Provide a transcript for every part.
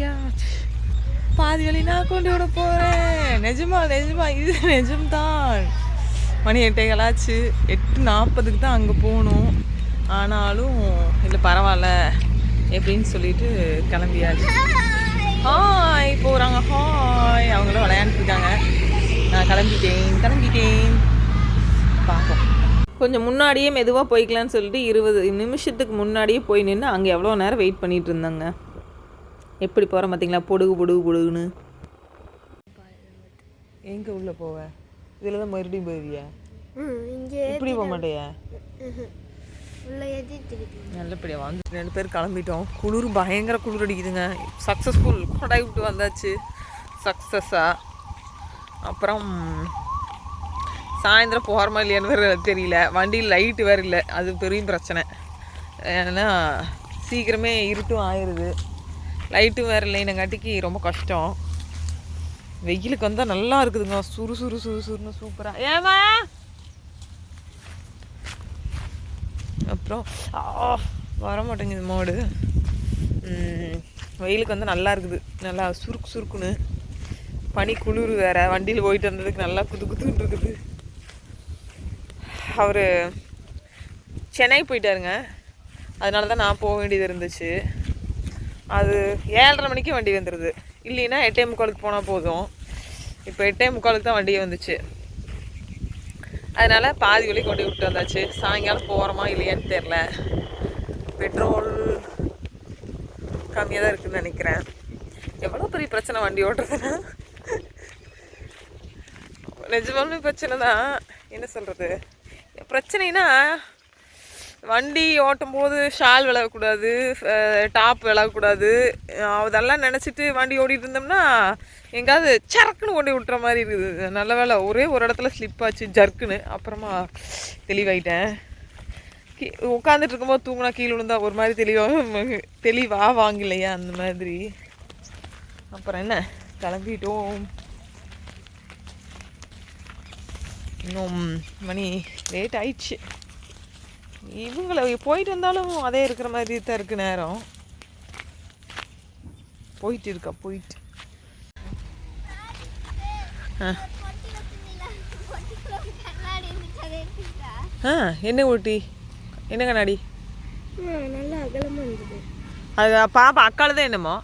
கிளம்பியாச்சு பாதி வழி நான் கொண்டு விட போகிறேன் நிஜமா நிஜமா இது நிஜம்தான். மணி எட்டைகளாச்சு எட்டு நாற்பதுக்கு தான் அங்கே போகணும். ஆனாலும் இல்லை பரவாயில்ல. எப்படின்னு சொல்லிட்டு கிளம்பியாச்சு. ஹாய் போகிறாங்க ஹாய் அவங்களும் விளையாண்டுருக்காங்க இருக்காங்க. நான் கிளம்பிட்டேன் கிளம்பிட்டேன். பார்ப்போம். கொஞ்சம் முன்னாடியே மெதுவாக போய்க்கலான்னு சொல்லிட்டு இருபது நிமிஷத்துக்கு முன்னாடியே போய் நின்று அங்கே எவ்வளோ நேரம் வெயிட் பண்ணிகிட்டு இருந்தாங்க. எப்படி போகிறோம் பார்த்தீங்களா? பொடுகு பொடுகு பொடுகுன்னு. எங்கே உள்ளே போவ? இதில் தான் மறுபடியும் போயிருவியா? இங்கே இப்படி போக மாட்டேயா? நல்லபடியாக வந்து ரெண்டு பேர் கிளம்பிட்டோம். குளிர் பயங்கர குளிர் அடிக்குதுங்க. சக்ஸஸ்ஃபுல் கொடாய் விட்டு வந்தாச்சு. சக்ஸஸாக அப்புறம் சாயந்தரம் போகிறோமா இல்லையான்னு வேறு தெரியல. வண்டியில் லைட்டு வேறு இல்லை. அது பெரிய பிரச்சனை. ஏன்னா சீக்கிரமே இருட்டும் ஆயிடுது லைட்டும் வேறு இல்லைனங்காட்டிக்கு ரொம்ப கஷ்டம். வெயிலுக்கு வந்தால் நல்லா இருக்குதுங்க. சுறு சுறு சுறு சுறுன்னு சூப்பராக ஏமா அப்புறம் ஆ, வர மாட்டேங்குது மாடு. வெயிலுக்கு வந்து நல்லா இருக்குது. நல்லா சுருக்கு சுருக்குன்னு. பனி குளிர் வேற. வண்டியில் போயிட்டு வந்ததுக்கு நல்லா குது குதுன்னு இருக்குது. அவர் சென்னை போயிட்டாருங்க. அதனால தான் நான் போக வேண்டியது இருந்துச்சு. அது ஏழரை மணிக்கு வண்டி வந்துடுது இல்லைன்னா எட்டே முக்காலுக்கு போனால் போதும். இப்போ எட்டே முக்காலுக்கு தான் வண்டி வந்துச்சு. அதனால் பாதி வழி கொண்டு விட்டு வந்தாச்சு. சாயங்காலம் போகிறோமா இல்லையான்னு தெரில பெட்ரோல் கம்மியாக தான் இருக்குதுன்னு நினைக்கிறேன். எவ்வளோ பெரிய பிரச்சனை வண்டி ஓட்டுறதுன்னா? நிஜமாலுமே பிரச்சனை தான் என்ன சொல்கிறது பிரச்சனைனா வண்டி ஓட்டும் போது ஷால் விலகக்கூடாது டாப் விலகக்கூடாது. அதெல்லாம் நினச்சிட்டு வண்டி ஓடிட்டு இருந்தோம்னா எங்கேயாவது சரக்குன்னு கொண்டு விட்டுற மாதிரி இருக்குது நல்ல வேலை ஒரே ஒரு இடத்துல ஸ்லிப் ஆச்சு ஜர்க்குன்னு. அப்புறமா தெளிவாயிட்டேன். கீ- உட்காந்துட்டு இருக்கும்போது தூங்கினா கீழே விழுந்தா ஒரு மாதிரி தெளிவாக தெளிவாக வாங்கலையா அந்த மாதிரி. அப்புறம் என்ன? கிளம்பிட்டோம். இன்னும் மணி லேட் ஆயிடுச்சு. இவங்கள போயிட்டு வந்தாலும் அதே இருக்கிற மாதிரி தான் இருக்கு நேரம். போயிட்டு இருக்கா போயிட்டு. ஆ. என்ன ஊட்டி? என்ன கண்ணாடி? நல்லா அகலமாக இருந்தது. அது பாப்பா அக்கால தான் என்னமோ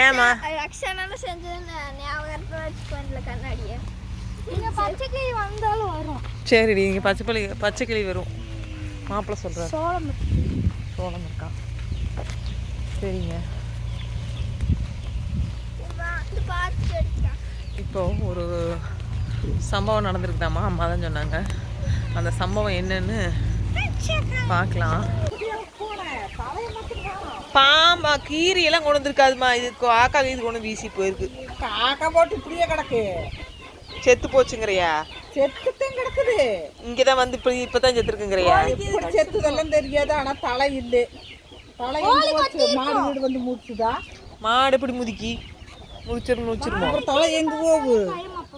ஏமா செஞ்சதுன்னு ஞாபகத்தில் வச்சுக்கோங்கள கண்ணாடியை. சரிடி இங்கே பச்சை பள்ளி பச்சை கிளி வரும். மாப்பிள்ளை சொல்கிறார் சோளம் சோளம் இருக்கா? சரிங்க. வந்து பார்த்து எடுத்தான். இப்போ ஒரு சம்பவம் நடந்திருக்குதாம்மா? அம்மா தான் சொன்னாங்க. அந்த சம்பவம் என்னன்னு பார்க்கலாம். பாம்பா கீரி எல்லாம் கொண்டு வந்திருக்காதுமா இது காக்கா இது கொண்டு வீசி போயிருக்கு. காக்கா போட்டு இப்படியே கிடக்கு. செத்து போச்சுங்கிறியா? செத்துத்தான் கிடக்குது. இங்கே தான் வந்து இப்படி இப்போ தான் செத்துருக்குங்கிறியா? எப்படி செத்துதெல்லாம் தெரியாது ஆனா தலை இல்லை. தலை எங்க போச்சு? மாடு வீடு வந்து முடிச்சுதா மாடு எப்படி முதுக்கி? முடிச்சிரும் முடிச்சிருமோ அப்புறம் தலை எங்க போகு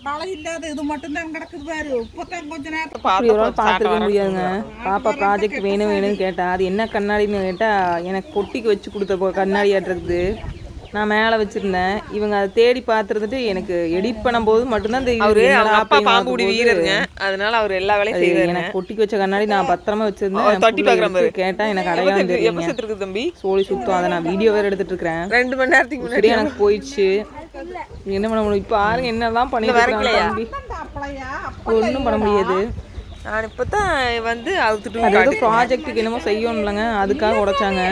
தலை இல்லாத இது மட்டும்தான் கிடக்குது பாரு. இப்பதான் கொஞ்ச நேரம் பார்த்துருக்க முடியாதுங்க. பாப்பா ப்ராஜெக்ட் வேணும் வேணும்னு கேட்டா அது என்ன கண்ணாடின்னு கேட்டா எனக்கு பொட்டிக்கு வச்சு கொடுத்த போ- கண்ணாடியாட்டுருக்குது நான் மேலே வச்சிருந்தேன். இவங்க அதை தேடி பார்த்துருந்துட்டு எனக்கு எடிட் பண்ணும்போது மட்டும்தான் தெரியும் அப்பா பாம்புடி பார்க்கும்போது வீரருங்க. அதனால அவர் எல்லா வேலையும் செய்வாரு எனக்கு பொட்டிக்கு வச்ச கண்ணாடி நான் பத்திரமா வச்சிருந்தேன். தட்டி பார்க்குற எடுத்து கேட்டா எனக்கு அடையாளம் செத்துருக்கு தம்பி? சோழி சுத்தம். அதை நான் வீடியோ வேற எடுத்துட்டு இருக்கிறேன். ரெண்டு மணி நேரத்துக்கு முன்னாடி. எனக்கு போயிடுச்சு. என்ன பண்ண முடியும்? இப்போ பாருங்க என்னெல்லாம் பண்ணிட்டு தம்பி. ஒன்றும் பண்ண முடியாது. நான் இப்பதான் வந்து அவுத்துட்டு அது ப்ராஜெக்ட்டுக்கு என்னமோ செய்யணும்லங்க. அதுக்காக உடைச்சாங்க.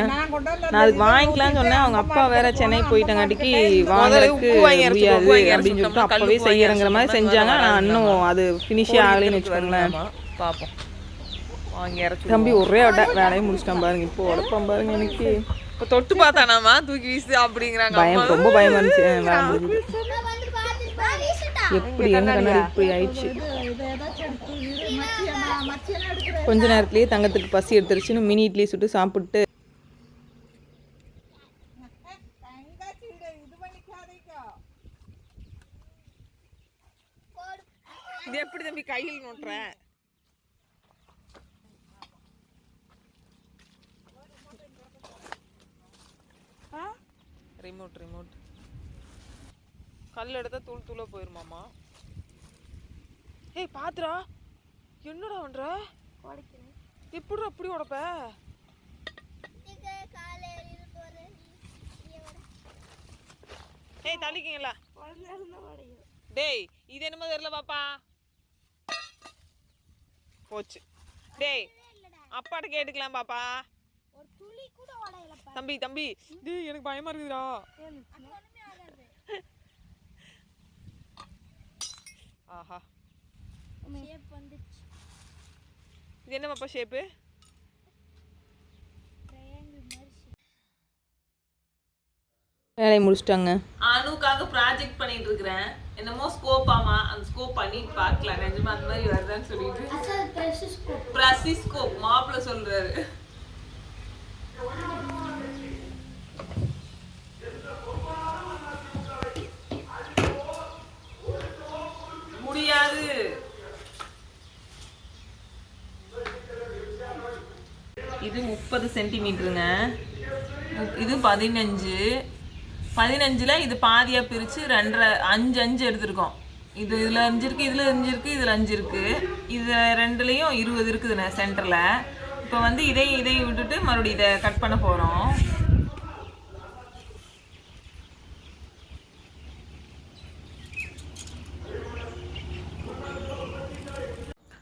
நான் அதுக்கு வாங்கிக்கலாம்னு சொன்னேன். அவங்க அப்பா வேற சென்னை போயிட்டங்காட்டிக்கு வாங்குறதுக்கு முடியாது அப்படின்னு சொல்லிட்டு அப்பவே செய்யறங்கிற மாதிரி செஞ்சாங்க. நான் இன்னும் அது ஃபினிஷே ஆகலைன்னு வச்சுக்கோங்களேன். ஆமா, பாப்போம். வாங்கி இறச்சி தம்பி ஒரே அட வேலையை முடிச்சிட்டான் பாருங்க. இப்போ உடப்பான் பாருங்க எனக்கு. இப்போ தொட்டு பார்த்தானாமா? தூக்கி வீசு அப்படிங்கிறாங்க பயம் ரொம்ப பயமா இருந்துச்சு அஹ் வேலை முடிஞ்சது. வந்து பார்த்துட்டு பாரு எப்படி? கண்ணாடி? இப்படி ஆயிடுச்சு. கொஞ்ச நேரத்துலயே தங்கத்துக்கு பசி எடுத்துருச்சுன்னு மினி இட்லி சுட்டு சாப்பிட்டு. இதை எப்படி தம்பி கையில் நோட்டுற? ரிமோட் ரிமோட் கல் எடுத்தா தூள் தூளாக போயிருமாமா ஏய் பாத்துடா. என்னடா உடைக்கிறேன். எப்படி அப்படி உடப்ப? ஏய் தள்ளிக்கிங்களா டேய் இது என்னமோ தெரியல பாப்பா. போச்சு. டேய் அப்பாட்ட கேட்டுக்கலாம் பாப்பா. தம்பி தம்பி டேய் எனக்கு பயமா இருக்குதுடா. ஆஹா. ஷேப் வந்துச்சு. இது என்ன பாப்பா ஷேப்பு வேலையை முடிச்சிட்டாங்க. அனுக்காக ப்ராஜெக்ட் பண்ணிட்டு இருக்கிறேன். என்னமோ ஸ்கோப் ஆமா அந்த ஸ்கோப் பண்ணிட்டு பார்க்கலாம் நிஜமா அந்த மாதிரி வருதான்னு சொல்லிட்டு. அசல் ப்ரெஷர் ஸ்கோப் பிரசிஸ்கோப் மாப்பிள்ள சொல்றாரு முடியாது இது முப்பது சென்டிமீட்டருங்க இது பதினஞ்சு. பதினஞ்சில் இது பாதியாக பிரித்து ரெண்டரை அஞ்சு அஞ்சு எடுத்திருக்கோம். இது இதில் அஞ்சு இருக்குது இதில் அஞ்சு இருக்குது இதில் அஞ்சு இருக்குது இது ரெண்டுலேயும் இருபது இருக்குதுண்ணே சென்டரில் இப்போ வந்து இதை இதை விட்டுட்டு மறுபடியும் இதை கட் பண்ண போகிறோம்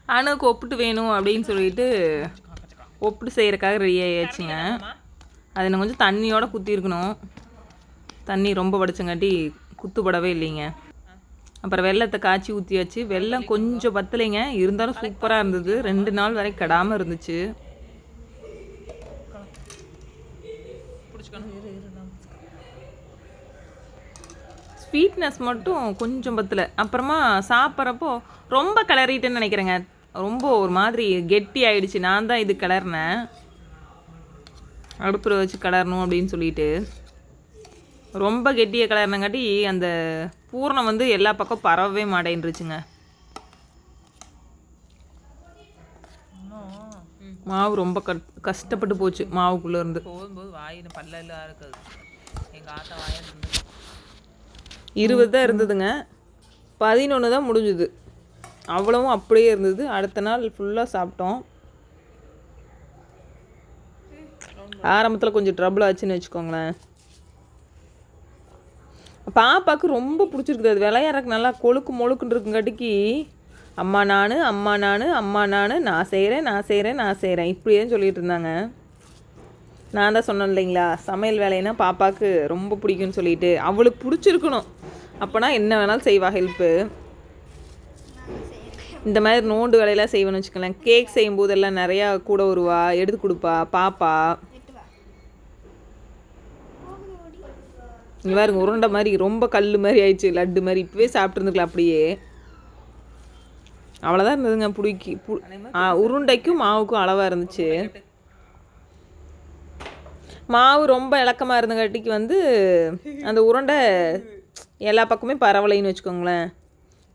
அணுக்கு ஒப்பிட்டு வேணும் அப்படின்னு சொல்லிட்டு ஒப்பிட்டு செய்கிறக்காக ரெடி ஆயாச்சுங்க அது இன்னும் கொஞ்சம் தண்ணியோட குத்தி இருக்கணும் தண்ணி ரொம்ப வடிச்சங்காட்டி குத்துப்படவே இல்லைங்க. அப்புறம் வெள்ளத்தை காய்ச்சி ஊற்றியாச்சு வெள்ளம் கொஞ்சம் பத்தலைங்க. இருந்தாலும் சூப்பராக இருந்தது. ரெண்டு நாள் வரை கெடாமல் இருந்துச்சு. ஸ்வீட்னஸ் மட்டும் கொஞ்சம் பத்தல. அப்புறமா சாப்பிட்றப்போ ரொம்ப கிளறிட்டேன்னு நினைக்கிறேங்க. ரொம்ப ஒரு மாதிரி கெட்டி ஆயிடுச்சு. நான் தான் இது கிளறினேன். அடுப்பில் வச்சு கிளறணும் அப்படின்னு சொல்லிட்டு. ரொம்ப கெட்டியாக கிளறினங்காட்டி அந்த பூரணம் வந்து எல்லா பக்கம் பரவவே மாட்டேன்ருச்சுங்க மாவு ரொம்ப கஷ்டப்பட்டு போச்சு மாவுக்குள்ளே இருந்து. போகும்போது வாயில் பல்லெல்லாம் இருக்குது எங்கள் ஆத்தா வாயில் இருபது தான் இருந்ததுங்க. பதினொன்று தான் முடிஞ்சுது. அவ்வளவும் அப்படியே இருந்தது. அடுத்த நாள் ஃபுல்லாக சாப்பிட்டோம். ஆரம்பத்தில் கொஞ்சம் ட்ரபுள் ஆச்சுன்னு வச்சுக்கோங்களேன். பாப்பாவுக்கு ரொம்ப பிடிச்சிருக்குது. அது விளையாடுறக்கு நல்லா கொழுக்கு மொழுக்குன்னு இருக்குங்காட்டிக்கு அம்மா நான் அம்மா நான் அம்மா நான் நான் செய்கிறேன் நான் செய்கிறேன் நான் செய்கிறேன் இப்படியே சொல்லிகிட்டு இருந்தாங்க. நான் தான் சொன்னேன் இல்லைங்களா சமையல் வேலைன்னா பாப்பாவுக்கு ரொம்ப பிடிக்கும்னு சொல்லிட்டு. அவளுக்கு பிடிச்சிருக்கணும். அப்போனா என்ன வேணாலும் செய்வா ஹெல்ப்பு இந்த மாதிரி நோண்டு வேலையெல்லாம் செய்வேன்னு வச்சுக்கோங்களேன். கேக் செய்யும் போதெல்லாம் நிறையா கூட வருவா எடுத்து கொடுப்பா பாப்பா. இங்கே பாருங்க உருண்டை மாதிரி ரொம்ப கல் மாதிரி ஆயிடுச்சு லட்டு மாதிரி. இப்போவே சாப்பிட்ருந்துக்கலாம் அப்படியே. அவ்வளோதான் இருந்ததுங்க பிடிக்கி பு ஆ உருண்டைக்கும் மாவுக்கும் அளவாக இருந்துச்சு. மாவு ரொம்ப இலக்கமாக இருந்தங்காட்டிக்கு வந்து அந்த உருண்டை எல்லா பக்கமே பரவலைன்னு வச்சுக்கோங்களேன்.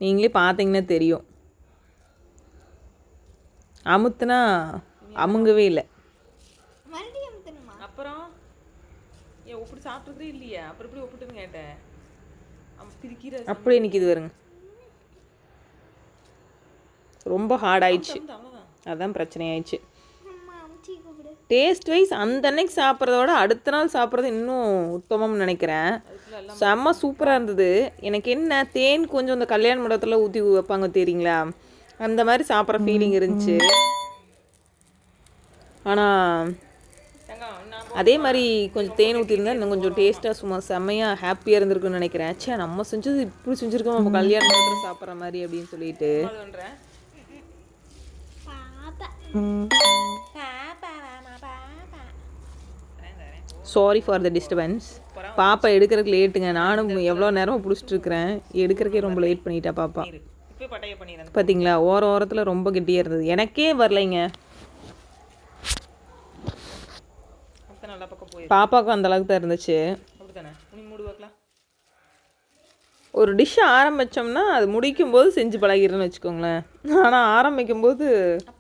நீங்களே பார்த்தீங்கன்னா தெரியும். அமுத்துனா அமுங்கவே இல்லை. அப்புறம் ஏன் ஒப்பிட்டு சாப்பிட்றதே இல்லையா. அப்புறம் எப்படி ஒப்பிட்டுன்னு கேட்டேன் பிரிக்கிற அப்படியே நிற்கிது வருங்க ரொம்ப ஹார்ட் ஆயிடுச்சு. அதான் பிரச்சனை ஆயிடுச்சு. டேஸ்ட் வைஸ் அந்த அன்னைக்கு சாப்பிட்றத விட அடுத்த நாள் சாப்பிட்றது இன்னும் உத்தமம்னு நினைக்கிறேன். செம்ம சூப்பராக இருந்தது. எனக்கு என்ன தேன் கொஞ்சம் இந்த கல்யாண மண்டபத்தில் ஊற்றி வைப்பாங்க தெரியுங்களா? அந்த மாதிரி சாப்பிட்ற ஃபீலிங் இருந்துச்சு. ஆனால் அதே மாதிரி கொஞ்சம் தேன் ஊற்றிருந்தா இன்னும் கொஞ்சம் டேஸ்ட்டாக சும்மா செம்மையாக ஹாப்பியாக இருந்திருக்குன்னு நினைக்கிறேன். ச்சே நம்ம செஞ்சது இப்படி செஞ்சுருக்கோம்? நம்ம கல்யாண மண்டபத்தில் சாப்பிட்ற மாதிரி அப்படின்னு சொல்லிட்டு. சாரி ஃபார் த டிஸ்டர்பன்ஸ் பாப்பா எடுக்கிறதுக்கு லேட்டுங்க நானும் எவ்வளோ நேரமாக பிடிச்சிட்டு இருக்கிறேன். எடுக்கிறக்கே ரொம்ப லேட் பண்ணிட்டா பாப்பா. இப்போ பட்டைய பண்ணிடுறேன் பார்த்தீங்களா ஓர ஓரத்தில் ரொம்ப கெட்டியாக இருந்தது. எனக்கே வரலைங்க. நல்ல பக்கம் பாப்பாவுக்கும் அந்த அளவுக்கு தான் இருந்துச்சு. அப்படித்தானே? மூடு ஒரு டிஷ் ஆரம்பித்தோம்னா அது முடிக்கும் போது செஞ்சு பழகிடுறேன்னு வச்சுக்கோங்களேன். ஆனால் ஆரம்பிக்கும் போது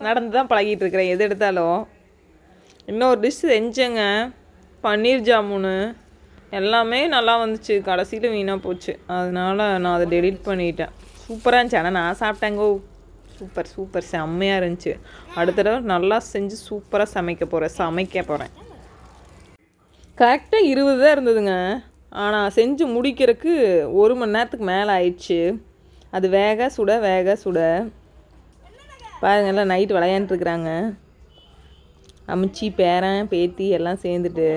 நடந்து தான் பழகிட்டு இருக்கிறேன். எது எடுத்தாலும். இன்னொரு டிஷ் செஞ்சேங்க. பன்னீர் ஜாமுனு. எல்லாமே நல்லா வந்துச்சு. கடைசியில் வீணாக போச்சு. அதனால நான் அதை டெலீட் பண்ணிட்டேன். சூப்பராக இருந்துச்சு. ஆனால் நான் சாப்பிட்டேங்கோ. Super super. செம்மையாக இருந்துச்சு. அடுத்த தடவை நல்லா செஞ்சு சூப்பராக சமைக்க போகிறேன் சமைக்க போகிறேன் கரெக்டாக இருபது தான் இருந்ததுங்க. ஆனால் செஞ்சு முடிக்கிறதுக்கு ஒரு மணி நேரத்துக்கு மேலே ஆயிடுச்சு. அது வேக சுட வேக சுட. பாருங்க எல்லாம் நைட் விளையாண்டுருக்குறாங்க அமிச்சி பேரன் பேத்தி எல்லாம் சேர்ந்துட்டு.